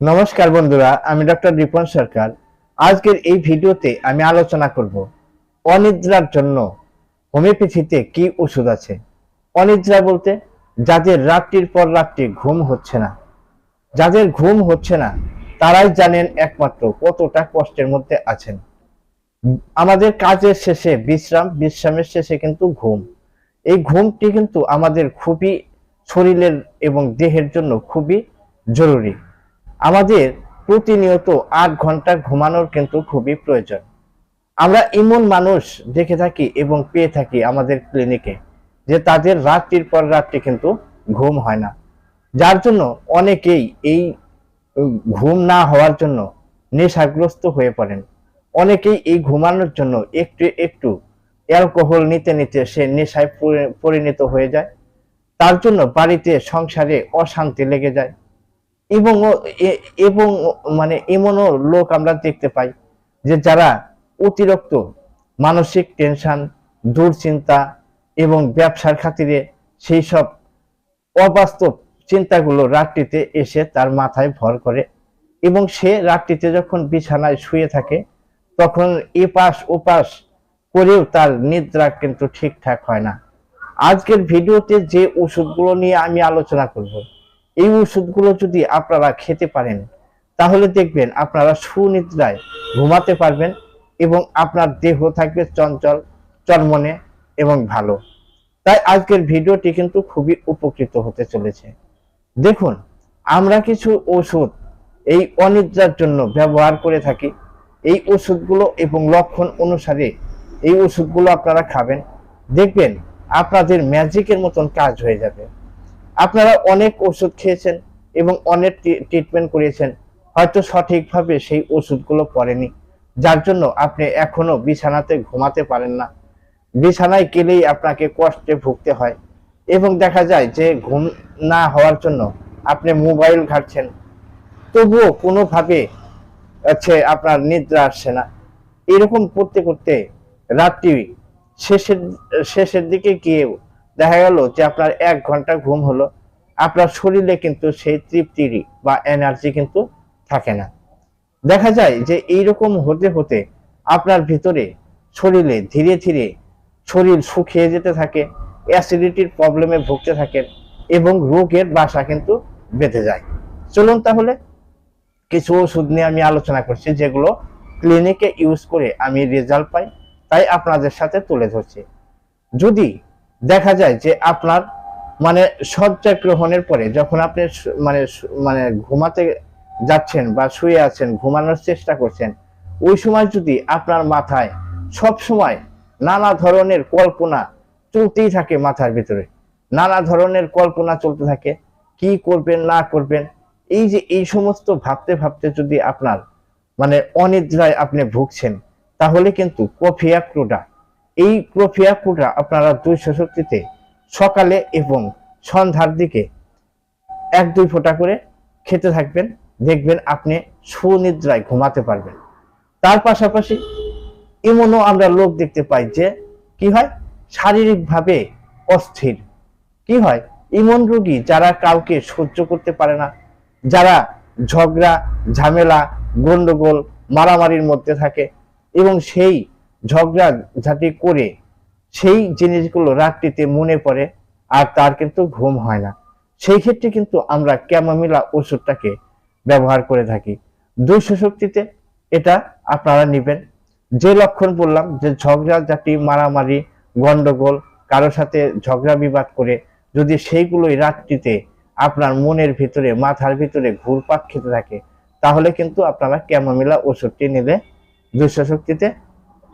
নমস্কার বন্ধুরা, আমি ডক্টর রিপন সরকার। আজকের এই ভিডিওতে আমি আলোচনা করব অনিদ্রার জন্য হোমিওপ্যাথিতে কি ওষুধ আছে? অনিদ্রা বলতে যাদের রাত্রির পর রাত্রি ঘুম হচ্ছে না। যাদের ঘুম হচ্ছে না, তারাই জানেন একমাত্র কতটা কষ্টের মধ্যে আছেন। আমাদের কাজের শেষে, বিশ্রাম, বিশ্রামের শেষে কিন্তু ঘুম। এই ঘুমটি কিন্তু আমাদের খুবই শরীরের এবং দেহের জন্য খুবই জরুরি। আমাদের প্রতিনিয়ত আট ঘণ্টা ঘুমানোর কিন্তু খুবই প্রয়োজন। আমরা এমন মানুষ দেখে থাকি এবং পেয়ে থাকি আমাদের ক্লিনিকে যে তাদের রাত্রির পর রাত্রি কিন্তু ঘুম হয় না। যার জন্য অনেকেই এই ঘুম না হওয়ার জন্য নেশাগ্রস্ত হয়ে পড়েন। অনেকেই এই ঘুমানোর জন্য একটু একটু অ্যালকোহল নিতে নিতে সে নেশায় পরিণত হয়ে যায়। তার জন্য বাড়িতে, সংসারে অশান্তি লেগে যায়। এবং এবং মানে এমনও লোক আমরা দেখতে পাই যে যারা অতিরিক্ত মানসিক টেনশন দুশ্চিন্তা এবং ব্যবসার খাতিরে সেই সব অবাস্তব চিন্তাগুলো রাত্রিতে এসে তার মাথায় ভর করে এবং সে রাত্রিতে যখন বিছানায় শুয়ে থাকে তখন এপাশ ওপাশ করেও তার নিদ্রা কিন্তু ঠিকঠাক হয় না। আজকের ভিডিওতে যে ওষুধগুলো নিয়ে আমি আলোচনা করব এই ওষুধগুলো যদি আপনারা খেতে পারেন, তাহলে দেখবেন আপনারা সুনিদ্রায় ঘুমাতে পারবেন এবং আপনার দেহ থাকবে চঞ্চল, চরমনে এবং ভালো। তাই আজকের ভিডিওটি কিন্তু খুবই উপকৃত হতে চলেছে। দেখুন, আমরা কিছু ওষুধ এই অনিদ্রার জন্য ব্যবহার করে থাকি। এই ওষুধগুলো এবং লক্ষণ অনুসারে এই ওষুধগুলো আপনারা খাবেন। দেখবেন আপনাদের ম্যাজিকের মতন কাজ হয়ে যাবে। আপনারা অনেক ওষুধ খেয়েছেন এবং অনেক ট্রিটমেন্ট করিয়েছেন। হয়তো সঠিকভাবে সেই ওষুধগুলো পড়েনি। যার জন্য আপনি এখনও বিছানাতে ঘুমাতে পারেন না। বিছানায় গেলেই আপনাকে কষ্টে ভুগতে হয়। এবং দেখা যায় যে ঘুম না হওয়ার জন্য আপনি মোবাইল ঘাটছেন। তবুও কোনোভাবে হচ্ছে আপনার নিদ্রা আসছে না। এরকম করতে করতে রাত্রি শেষের শেষের দিকে গিয়েও দেখা গেল যে আপনার এক ঘণ্টা ঘুম হলো, আপনার শরীরে কিন্তু সেই তৃপ্তির বা এনার্জি কিন্তু থাকে না। দেখা যায় যে এইরকম হতে হতে আপনার ভিতরে শরীরে ধীরে ধীরে শরীর শুকিয়ে যেতে থাকে অ্যাসিডিটির প্রবলেমে ভুগতে থাকেন এবং রোগের বাসা কিন্তু বেঁধে যায়। চলুন তাহলে কিছু ওষুধ নিয়ে আমি আলোচনা করছি যেগুলো ক্লিনিকে ইউজ করে আমি রেজাল্ট পাই, তাই আপনাদের সাথে তুলে ধরছি। যদি দেখা যায় যে আপনার মানে শয্যা গ্রহণের পরে যখন আপনি মানে মানে ঘুমাতে যাচ্ছেন বা শুয়ে আছেন, ঘুমানোর চেষ্টা করছেন, ওই সময় যদি আপনার মাথায় সব সময় নানা ধরনের কল্পনা চলতেই থাকে মাথার ভিতরে, নানা ধরনের কল্পনা চলতে থাকে, কি করবেন, না করবেন, এই যে এই সমস্ত ভাবতে ভাবতে যদি আপনার মানে অনিদ্রায় আপনি ভুগছেন, তাহলে কিন্তু কফিয়া ক্রুডা। এই ক্রোফিয়া ক্রুডা আপনারা দুইশো শক্তিতে সকালে এবং সন্ধ্যার দিকে এক দুই ফোঁটা করে খেতে থাকবেন। দেখবেন আপনি সুনিদ্রায় ঘুমাতে পারবেন। তার পাশাপাশি এমনও আমরা লোক দেখতে পাই যে কি হয়? শারীরিকভাবে অস্থির। কি হয়? ইমন রোগী যারা কাউকে সহ্য করতে পারে না, যারা ঝগড়া, ঝামেলা, গন্ডগোল, মারামারির মধ্যে থাকে এবং সেই ঝগড়া ঝাঁটি করে সেই জিনিসগুলো রাত্রিতে মনে পড়ে আর তার কিন্তু ঘুম হয় না। সেই ক্ষেত্রে কিন্তু আমরা ক্যামামিলা ওষুধটাকে ব্যবহার করে থাকি। দুইশো শক্তিতে এটা আপনারা নেবেন। যে লক্ষণ বললাম যে ঝগড়া জাতি মারামারি, গন্ডগোল, কারোর সাথে ঝগড়া বিবাদ করে যদি সেইগুলোই রাত্রিতে আপনার মনের ভিতরে, মাথার ভিতরে ঘুরপাক খেতে থাকে, তাহলে কিন্তু আপনারা ক্যামোমিলা ওষুধটি নেবে দুইশো শক্তিতে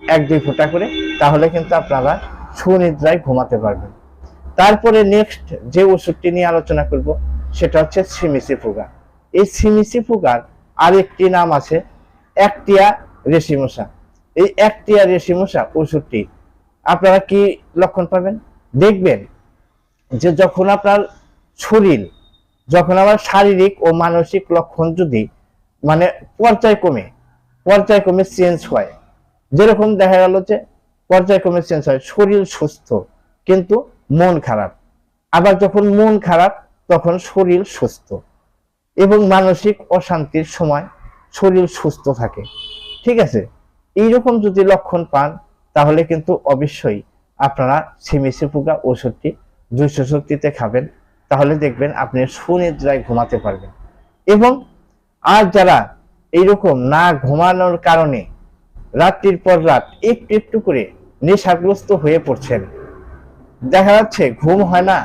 এক, দুই ফোঁটা করে, তাহলে কিন্তু আপনারা সুনিদ্রায় ঘুমাতে পারবেন। তারপরে নেক্সট যে ওষুধটি নিয়ে আলোচনা করব, সেটা হচ্ছে সিমিসি ফুগা এই সিমিসি ফুগার আরেকটি নাম আছে একটিয়া রেশিমশা এই একটিয়া রেশিমশা ওষুধটি, আপনারা কি লক্ষণ পাবেন? দেখবেন যে যখন আপনার শরীর, যখন আমার শারীরিক ও মানসিক লক্ষণ যদি মানে পর্যায়ক্রমে পর্যায়ক্রমে চেঞ্জ হয় যেরকম দেখা গেল যে পর্যায়ক্রমে চেঞ্জ হয়, শরীর সুস্থ, কিন্তু মন খারাপ। আবার যখন মন খারাপ, তখন শরীর সুস্থ। এবং মানসিক অশান্তির সময় শরীর সুস্থ থাকে। ঠিক আছে? এইরকম যদি লক্ষণ পান, তাহলে কিন্তু অবশ্যই আপনারা সিমিসি পোকা ওষুধটি দুইশো শক্তিতে খাবেন। তাহলে দেখবেন আপনি সুনিদ্রায় ঘুমাতে পারবেন। এবং আর যারা এইরকম না ঘুমানোর কারণে রাত্রির পর রাত একটু একটু করে নেশাগ্রস্ত হয়ে পড়ছেন। দেখা যাচ্ছে ঘুম হয় না।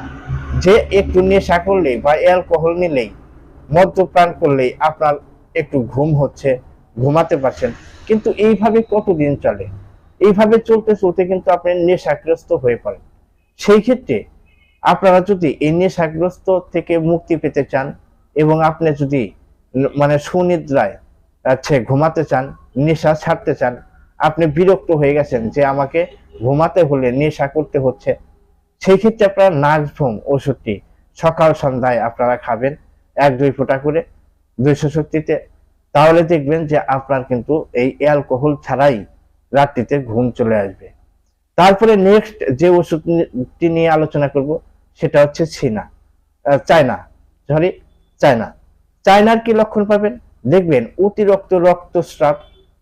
যে একটু নেশা করলেই বা অ্যালকোহল নিলেই মদ্যপান করলেই আপনার একটু ঘুম হচ্ছে, ঘুমাতে পারছেন। কিন্তু এইভাবে কতদিন চলে? এইভাবে চলতে চলতে কিন্তু আপনি নেশাগ্রস্ত হয়ে পড়েন। সেই ক্ষেত্রে আপনারা যদি এই নেশাগ্রস্ত থেকে মুক্তি পেতে চান এবং আপনি যদি মানে সুনিদ্রায় আছে ঘুমাতে চান নেশা ছাড়তে চান। আপনি বিরক্ত হয়ে গেছেন যে আমাকে ঘুমাতে হলে নেশা করতে হচ্ছে। সেই ক্ষেত্রে আপনারা নাগভূম ওষুধটি সকাল সন্ধ্যায় আপনারা খাবেন এক দুই ফোঁটা করে দুইশো শক্তিতে। তাহলে দেখবেন যে আপনার কিন্তু এই অ্যালকোহল ছাড়াই রাত্রিতে ঘুম চলে আসবে। তারপরে নেক্সট যে ওষুধটি নিয়ে আলোচনা করব সেটা হচ্ছে আহ, চায়না সরি চায়না। চায়নার কি লক্ষণ পাবেন? দেখবেন অতিরিক্ত রক্তস্রাব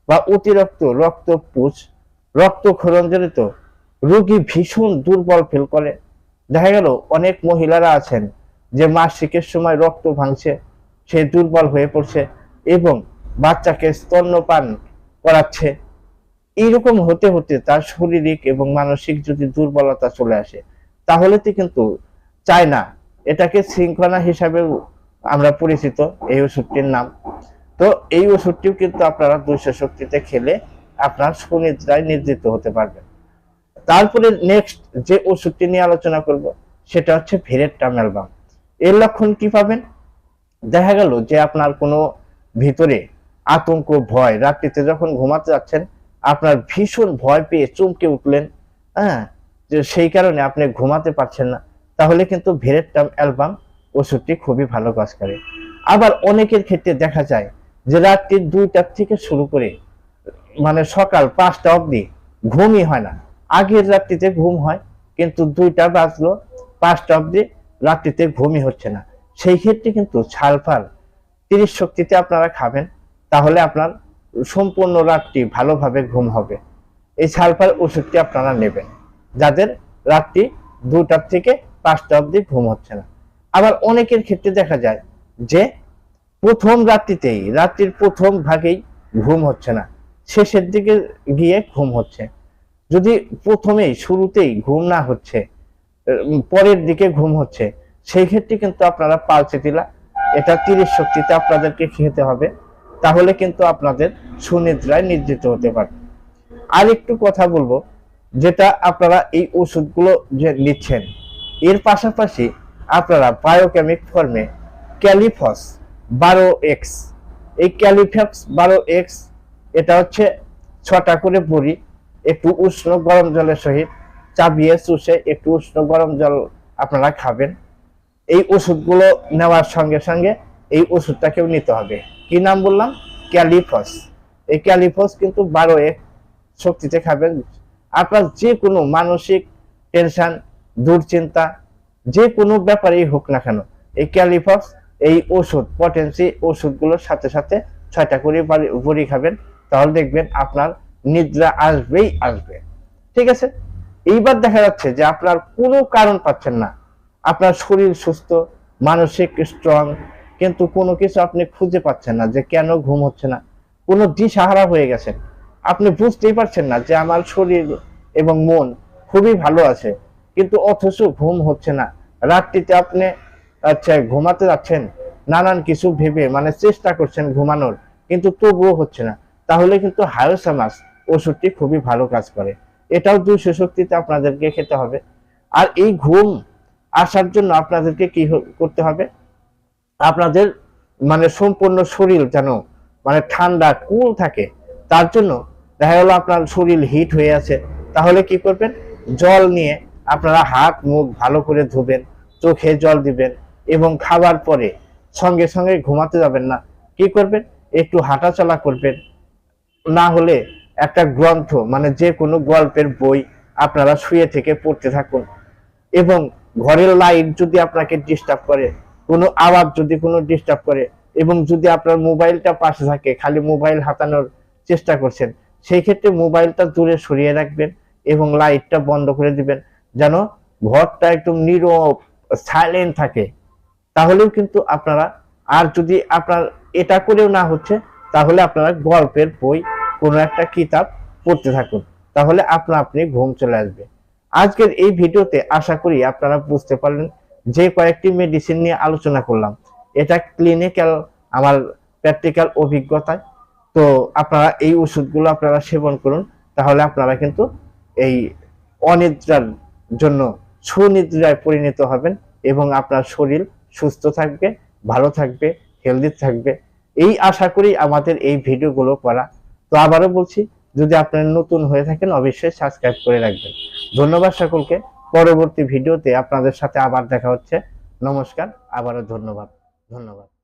বা অতিরিক্ত রক্তপুষ রক্তক্ষরণজনিত রোগী ভীষণ দুর্বল ফিল করে। দেখা গেল অনেক মহিলারা আছেন যে মাসিকের সময় রক্ত ভাঙছে, সে দুর্বল হয়ে পড়ছে এবং বাচ্চাকে স্তন্যপান করাচ্ছে। এইরকম হতে হতে তার শারীরিক এবং মানসিক যদি দুর্বলতা চলে আসে, তাহলে তো কিন্তু চায় না। এটাকে শৃঙ্খলা হিসাবে আমরা পরিচিত, এই ওষুধটির নাম। তো এই ওষুধটিও কিন্তু আপনারা দুইশো শক্তিতে খেলে আপনার সুনিদ্রায় নির্দিত হতে পারবেন। তারপরে নেক্সট যে ওষুধটি নিয়ে আলোচনা করব, সেটা হচ্ছে ভিরেট্টাম অ্যালবাম এর লক্ষণ কি পাবেন? দেখা গেল যে আপনার কোনো ভিতরে আতঙ্ক, ভয়, রাত্রিতে যখন ঘুমাতে যাচ্ছেন, আপনার ভীষণ ভয় পেয়ে চমকে উঠলেন হ্যাঁ? যে সেই কারণে আপনি ঘুমাতে পারছেন না। তাহলে কিন্তু ভেরেট্টাম অ্যালবাম ওষুধটি খুবই ভালো কাজ করে। আবার অনেকের ক্ষেত্রে দেখা যায় যে রাত্রি দুইটার থেকে শুরু করে মানে সকাল পাঁচটা অবধি ঘুমই হয় না। আগের রাত্রিতে ঘুম হয়, কিন্তু দুইটা বাজলো, পাঁচটা অবধি রাত্রিতে ঘুমই হচ্ছে না। সেই ক্ষেত্রে কিন্তু ছালফাল, তিরিশ শক্তিতে আপনারা খাবেন, তাহলে আপনার সম্পূর্ণ রাত্রি ভালোভাবে ঘুম হবে। এই সালফার ওষুধটি আপনারা নেবেন, যাদের রাত্রি দুটার থেকে পাঁচটা অবধি ঘুম হচ্ছে না। আবার অনেকের ক্ষেত্রে দেখা যায় যে প্রথম রাত্রিতেই, রাত্রির প্রথম ভাগেই ঘুম হচ্ছে না। শেষের দিকে গিয়ে ঘুম হচ্ছে। যদি প্রথমেই, শুরুতেই ঘুম না হচ্ছে পরের দিকে ঘুম হচ্ছে, সেই ক্ষেত্রে কিন্তু আপনারা পালচেতিলা এটা তিরিশ শক্তিতে আপনাদেরকে খেতে হবে। তাহলে কিন্তু আপনাদের সুনিদ্রায় নির্জিত হতে পারবে আর একটু কথা বলব, যেটা আপনারা এই ওষুধগুলো যে নিচ্ছেন, এর পাশাপাশি আপনারা বায়োকেমিক ফর্মে ক্যালিফস বারো এক্স। এই ক্যালিফ্যাক্স বারো এক্স, এটা হচ্ছে ছটা করে বড়ি একটু উষ্ণ গরম জলের সহিত চাবিয়ে চুষে একটু উষ্ণ গরম জল আপনারা খাবেন। এই ওষুধগুলো নেওয়ার সঙ্গে সঙ্গে এই ওষুধটাকেও নিতে হবে। কি নাম বললাম? ক্যালিফস। এই ক্যালিফস কিন্তু বারো এক শক্তিতে খাবেন। আপনার যে কোনো মানসিক টেনশন, দুশ্চিন্তা যে কোনো ব্যাপারেই হোক না কেন, এই ক্যালিফস এই ওষুধ পটেন্সি ওষুধগুলোর সাথে সাথে ছয়টা করে বড়ি খাবেন। তাহলে দেখবেন আপনার নিদ্রা আসবেই আসবে। ঠিক আছে? এইবার দেখা যাচ্ছে যে আপনার কোনো কারণ পাচ্ছেন না। আপনার শরীর সুস্থ, মানসিক স্ট্রং কিন্তু কোনো কিছু আপনি খুঁজে পাচ্ছেন না যে কেন ঘুম হচ্ছে না। কোনো দিশাহারা হয়ে গেছেন। আপনি বুঝতেই পারছেন না যে আমার শরীর এবং মন খুবই ভালো আছে, কিন্তু অথচ ঘুম হচ্ছে না। রাত্রিতে আপনি আচ্ছা ঘুমাতে যাচ্ছেন? নানান কিছু ভেবে মানে চেষ্টা করছেন ঘুমানোর, কিন্তু তবুও হচ্ছে না। তাহলে কিন্তু হায়োসামাস ওষুধটি খুবই ভালো কাজ করে। এটাও দুইশো শক্তিতে আপনাদেরকে খেতে হবে। আর এই ঘুম আসার জন্য আপনাদেরকে কি করতে হবে? আপনাদের মানে সম্পূর্ণ শরীর যেন মানে ঠান্ডা, কুল থাকে, তার জন্য দেখা গেল আপনার শরীর হিট হয়ে আছে। তাহলে কি করবেন? জল নিয়ে আপনারা হাত, মুখ ভালো করে ধুবেন, চোখে জল দিবেন। এবং খাবার পরে সঙ্গে সঙ্গে ঘুমাতে যাবেন না। কি করবেন? একটু হাঁটাচলা করবেন। না হলে একটা গ্রন্থ মানে যে কোনো গল্পের বই আপনারা শুয়ে থেকে পড়তে থাকুন। এবং ঘরের লাইট যদি আপনাকে ডিস্টার্ব করে, কোনো আওয়াজ যদি কোনো ডিস্টার্ব করে, এবং যদি আপনার মোবাইলটা পাশে থাকে, খালি মোবাইল হাতানোর চেষ্টা করছেন, সেই ক্ষেত্রে মোবাইলটা দূরে সরিয়ে রাখবেন এবং লাইটটা বন্ধ করে দিবেন। যেন ঘরটা একদম নীরব সাইলেন্ট থাকে। তাহলেও কিন্তু আপনারা, আর যদি আপনার এটা করেও না হচ্ছে, তাহলে আপনারা গল্পের বই, কোনো একটা কিতাব পড়তে থাকুন। তাহলে আপনা আপনি ঘুম চলে আসবে। আজকের এই ভিডিওতে আশা করি আপনারা বুঝতে পারলেন যে কয়েকটি মেডিসিন নিয়ে আলোচনা করলাম। এটা ক্লিনিক্যাল আমার প্র্যাকটিক্যাল অভিজ্ঞতায়। তো আপনারা এই ওষুধগুলো আপনারা সেবন করুন, তাহলে আপনারা কিন্তু এই অনিদ্রার জন্য সুনিদ্রায় পরিণত হবেন এবং আপনার শরীর সুস্থ থাকবে, ভালো থাকবে হেলদি থাকবে। এই আশা করি আমাদের এই ভিডিওগুলো করা। তো আবারও বলছি, যদি আপনারা নতুন হয়ে থাকেন, অবশ্যই সাবস্ক্রাইব করে রাখবেন। ধন্যবাদ সকলকে। পরবর্তী ভিডিওতে আপনাদের সাথে আবার দেখা হচ্ছে। নমস্কার, আবারও ধন্যবাদ। ধন্যবাদ।